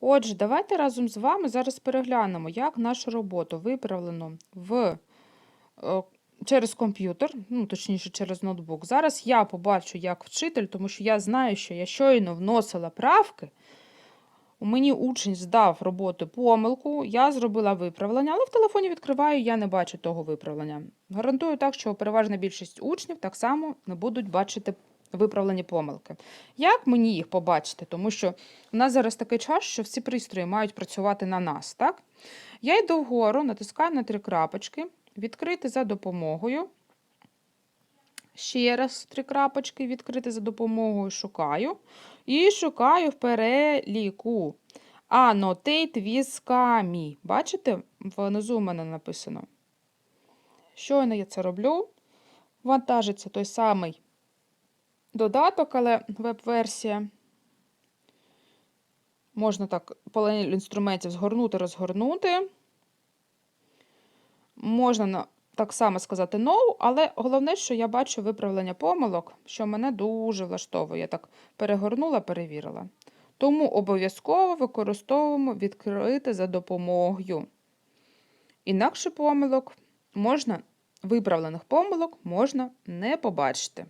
Отже, давайте разом з вами зараз переглянемо, як нашу роботу виправлено в, е, через комп'ютер, ну, точніше, через ноутбук. Зараз я побачу як вчитель, тому що я знаю, що я щойно вносила правки. У мені учень здав роботу помилку, я зробила виправлення, але в телефоні відкриваю, я не бачу того виправлення. Гарантую так, що переважна більшість учнів так само не будуть бачити виправлені помилки. Як мені їх побачити? Тому що у нас зараз такий час, що всі пристрої мають працювати на нас, так? Я йду вгору, натискаю на три крапочки, відкрити за допомогою. Ще раз три крапочки, відкрити за допомогою шукаю. І шукаю в переліку. Annotate with Kami. Бачите, внизу у мене написано. Щойно я це роблю. Вантажиться той самий додаток, але веб-версія. Можна так панель інструментів згорнути, розгорнути. Можна так само сказати no, але головне, що я бачу виправлення помилок, що мене дуже влаштовує. Я так перегорнула, перевірила. Тому обов'язково використовуємо відкрити за допомогою. Інакше помилок можна, виправлених помилок можна не побачити.